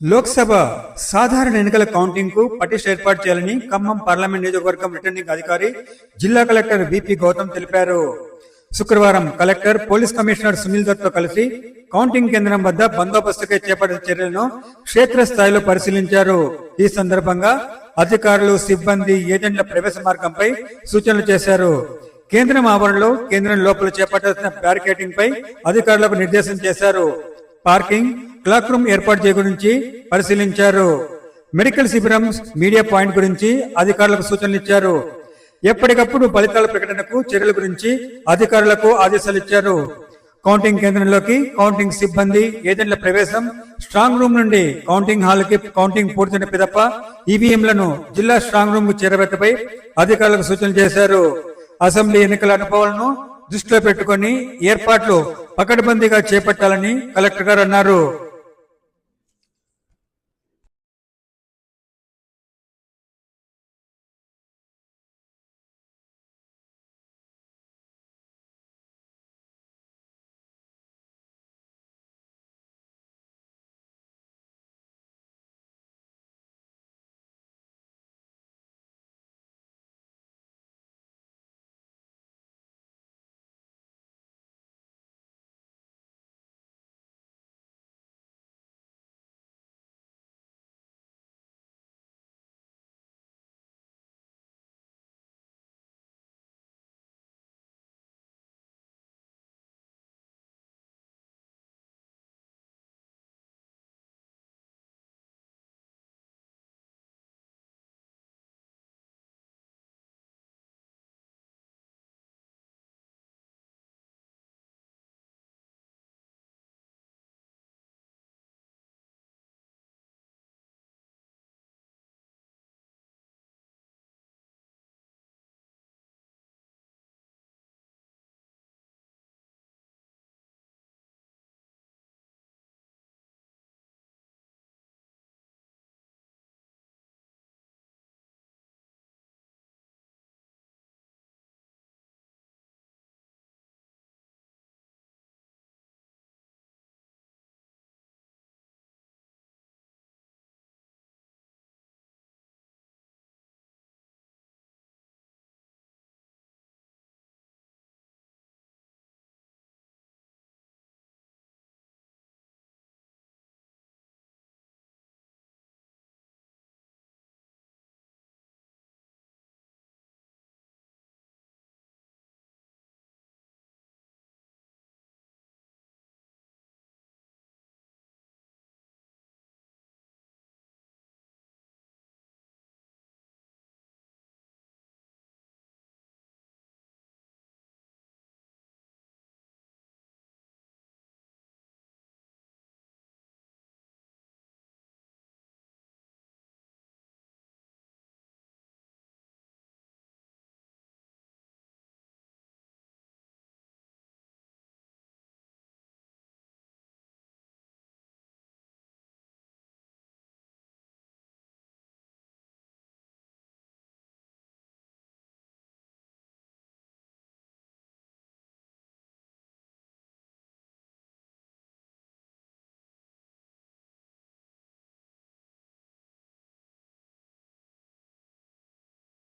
లోక్సభ సాధారణ ఎన్నికల కౌంటింగ్కు పటిష్ట ఏర్పాటు చేయాలని ఖమ్మం పార్లమెంట్ నియోజకవర్గం రిటర్నింగ్ అధికారి జిల్లా కలెక్టర్ బిపి గౌతమ్ తెలిపారు. శుక్రవారం కలెక్టర్ పోలీస్ కమిషనర్ సునీల్ దత్తో కలిసి కౌంటింగ్ కేంద్రం వద్ద బందోబస్తుకై చేపట్టిన చర్యలను క్షేత్రస్థాయిలో పరిశీలించారు. ఈ సందర్భంగా అధికారులు సిబ్బంది ఏజెంట్ల ప్రవేశ మార్గంపై సూచనలు చేశారు. కేంద్రం ఆవరణలో కేంద్రం లోపల చేపట్టాల్సిన బ్యారికేటింగ్ పై అధికారులకు నిర్దేశం చేశారు. పార్కింగ్ క్లాక్ రూమ్ ఏర్పాటు చేయ గురించి పరిశీలించారు. మెడికల్ శిబిరం మీడియా పాయింట్ గురించి అధికారులకు సూచనలు ఇచ్చారు. ఎప్పటికప్పుడు ఫలితాల ప్రకటనకు చర్యల గురించి అధికారులకు ఆదేశాలు ఇచ్చారు. కౌంటింగ్ కేంద్రంలోకి కౌంటింగ్ సిబ్బంది ఏజెంట్ల ప్రవేశం స్ట్రాంగ్ రూమ్ నుండి కౌంటింగ్ హాల్కి కౌంటింగ్ పూర్తయిన పిదప ఈవీఎంలను జిల్లా స్ట్రాంగ్ రూమ్కు చేరవేతపై అధికారులకు సూచనలు చేశారు. అసెంబ్లీ ఎన్నికల అనుభవాలను దృష్టిలో పెట్టుకొని ఏర్పాట్లు పకడ్బందీగా చేపట్టాలని కలెక్టర్ గారు అన్నారు.